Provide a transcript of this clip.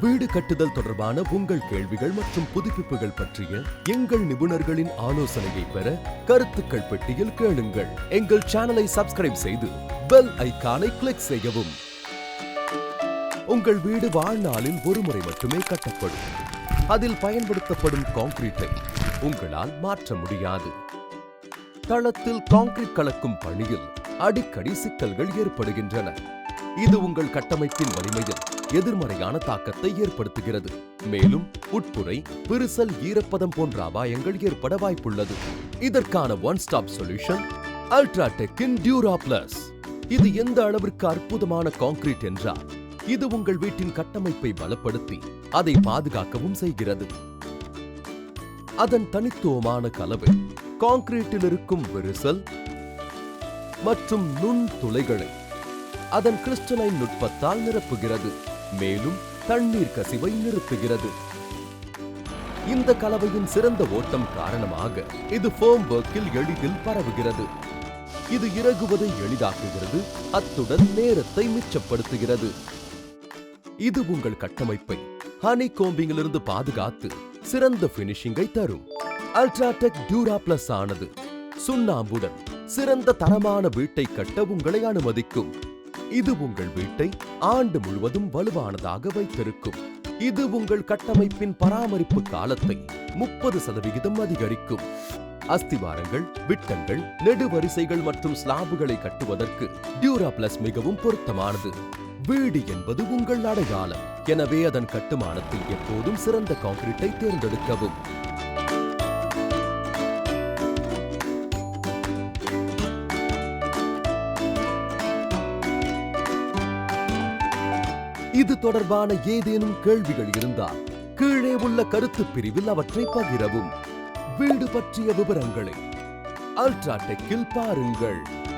வீடு கட்டுதல் தொடர்பான உங்கள் கேள்விகள் மற்றும் புதுப்பிப்புகள் பற்றிய எங்கள் நிபுணர்களின் ஆலோசனையை பெற கருத்துக்கள் பெட்டியில் கேளுங்கள். எங்கள் சேனலை சப்ஸ்கிரைப் செய்து பெல் ஐக்கானை கிளிக் செய்யவும். உங்கள் வீடு வாழ்நாளில் ஒருமுறை மட்டுமே கட்டப்படும். அதில் பயன்படுத்தப்படும் கான்கிரீட்டை உங்களால் மாற்ற முடியாது. தளத்தில் கான்கிரீட் கலக்கும் பணியில் அடிக்கடி சிக்கல்கள் ஏற்படுகின்றன. இது உங்கள் கட்டமைப்பின் வலிமையில் எதிர்மறையான தாக்கத்தை ஏற்படுத்துகிறது. மேலும் உட்புரை பிரிசல் ஈரப்பதம் போன்ற அபாயங்கள் ஏற்பட வாய்ப்புள்ளது. இதற்கான ஒன் ஸ்டாப் சொல்யூஷன் அல்ட்ராடெக்கின் டியூரா பிளஸ் இது எந்த அளவிற்கு அற்புதமான கான்கிரீட் என்றால் இது உங்கள் வீட்டின் கட்டமைப்பை பலப்படுத்தி அதை பாதுகாக்கவும் செய்கிறது. அதன் தனித்துவமான கலவை கான்கிரீட்டில் இருக்கும் விரிசல் மற்றும் நுண் துளைகளை அதன் கிறிஸ்டலைன் நுட்பத்தால் நிரப்புகிறது. மேலும் தண்ணீர் கசிவை நிறுத்துகிறது. இந்த கலவையின் சிறந்த ஓட்டம் காரணமாக இது ஃபோம் ஒர்க்கில் எளிதில் பரவுகிறது. இது இறகுவதை எளிதாக்குகிறது அத்துடன் நேரத்தை மிச்சப்படுத்துகிறது. இது உங்கள் கட்டமைப்பை ஹனி கோம்பிங்கிலிருந்து பாதுகாத்து சிறந்த பினிஷிங்கை தரும். அல்ட்ராடெக் டியூரா பிளஸ் ஆனது சுண்ணாம்புடன் சிறந்த தரமான வீட்டை கட்ட உங்களை அனுமதிக்கும். இது உங்கள் வீட்டை ஆண்டு முழுவதும் வலுவானதாக வைத்திருக்கும். இது உங்கள் கட்டமைப்பின் பராமரிப்பு காலத்தை முப்பது சதவிகிதம் அதிகரிக்கும். அஸ்திவாரங்கள் விட்டங்கள் நெடுவரிசைகள் மற்றும் ஸ்லாபுகளை கட்டுவதற்கு டியூரா பிளஸ் மிகவும் பொருத்தமானது. வீடு என்பது உங்கள் அடையாளம். எனவே அதன் கட்டுமானத்தில் எப்போதும் சிறந்த கான்கிரீட்டை தேர்ந்தெடுக்கவும். இது தொடர்பான ஏதேனும் கேள்விகள் இருந்தால் கீழே உள்ள கருத்து பிரிவில் அவற்றை பகிரவும். வீடு பற்றிய விவரங்களை அல்ட்ராடெக்கில் பாருங்கள்.